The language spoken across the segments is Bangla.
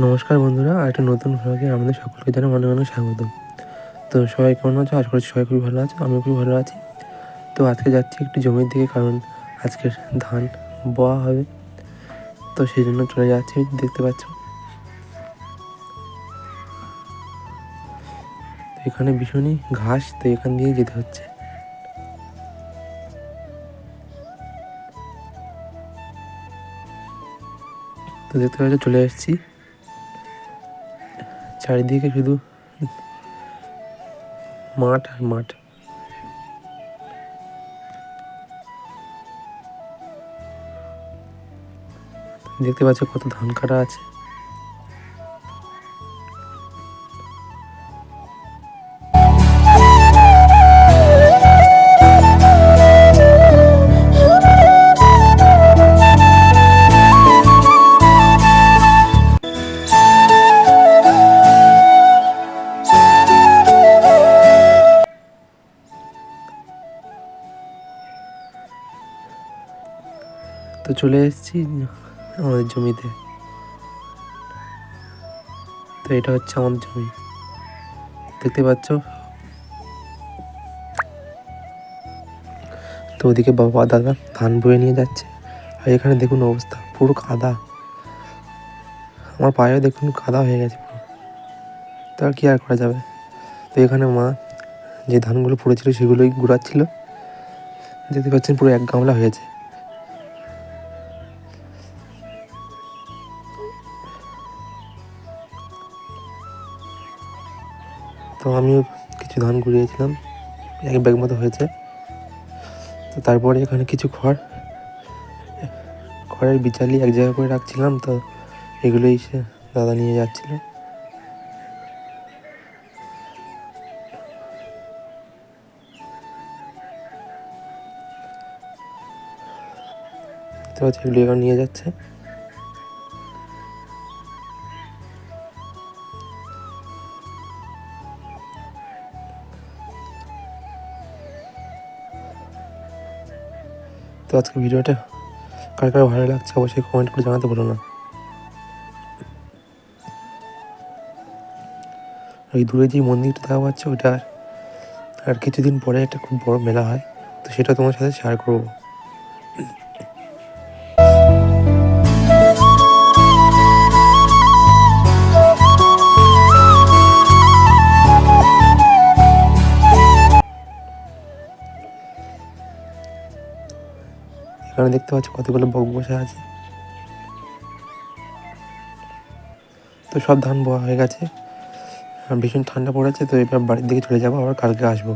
নমস্কার বন্ধুরা, আর একটা নতুন ভ্লগে আমাদের সকলকে জানাই অনেক অনেক স্বাগত তো সবাই কেমন আছো? আশা করছি সবাই খুবই ভালো আছে, আমিও খুবই ভালো আছি। তো আজকে যাচ্ছি একটু জমির দিকে, কারণ আজকের ধান বোয়া হবে। তো সেই জন্য চলে যাচ্ছি, দেখতে পাচ্ছ। এখানে ভীষণই ঘাস, তো এখান দিয়ে যেতে হচ্ছে। তো দেখতে পাচ্ছ, চলে এসেছি। চারিদিকে শুধু মাঠ আর মাঠ। দেখতে পাচ্ছ কত ধান কাটা আছে। চলে এসেছি আমাদের জমিতে। তো এটা হচ্ছে আমাদের জমি। দেখতে পাচ্ছ? তো ওদিকে বাবা দাদা ধান বয়ে নিয়ে যাচ্ছে। আর এখানে দেখুন অবস্থা, পুরো কাদা। আমার পায়েও দেখুন কাদা হয়ে গেছে পুরো। তো আর কি আর করা যাবে? তো এখানে মা যে ধানগুলো পড়েছিল সেগুলোই গুড়াচ্ছিল। দেখতে পাচ্ছেন পুরো এক গামলা হয়েছে। তো আমিও কিছু ধান কুড়িয়েছিলাম, এক ব্যাগ মতো হয়েছে। তো তারপরে এখানে কিছু খড়, খড়ের বিচালি এক জায়গা করে রাখছিলাম, তো এগুলোই সে দাদা নিয়ে যাচ্ছিল। তো এগুলো এবার নিয়ে যাচ্ছে। তো আজকে ভিডিওটা কার কার ভালো লাগছে অবশ্যই কমেন্ট করে জানাতে বলো না। ওই দূরে যে মন্দিরটা দেখা পাচ্ছে ওটা আর কিছুদিন পরে একটা খুব বড় মেলা হয়, তো সেটা তোমার সাথে শেয়ার করব। এখানে দেখতে পাচ্ছি কতগুলো বক বসে আছে। তো সব ধান বোয়া হয়ে গেছে। ভীষণ ঠান্ডা পড়েছে, তো এবার বাড়ির দিকে চলে যাব, আবার কালকে আসব।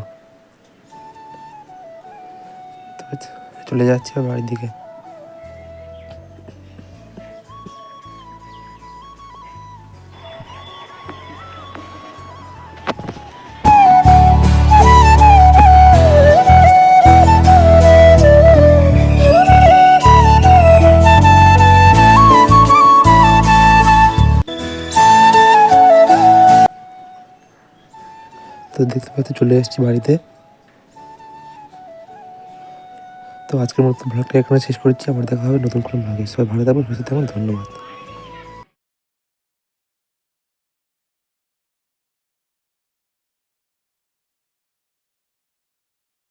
চলে যাচ্ছে বাড়ির দিকে। তো দেখতে পাচ্ছি চলে এসেছি বাড়িতে। তো আজকের মতো ব্লগটা এখানে শেষ করছি। আবার দেখা হবে নতুন কোনো ব্লগে। সবাই ভালো থাকবেন, সুস্থ থাকবেন, ধন্যবাদ।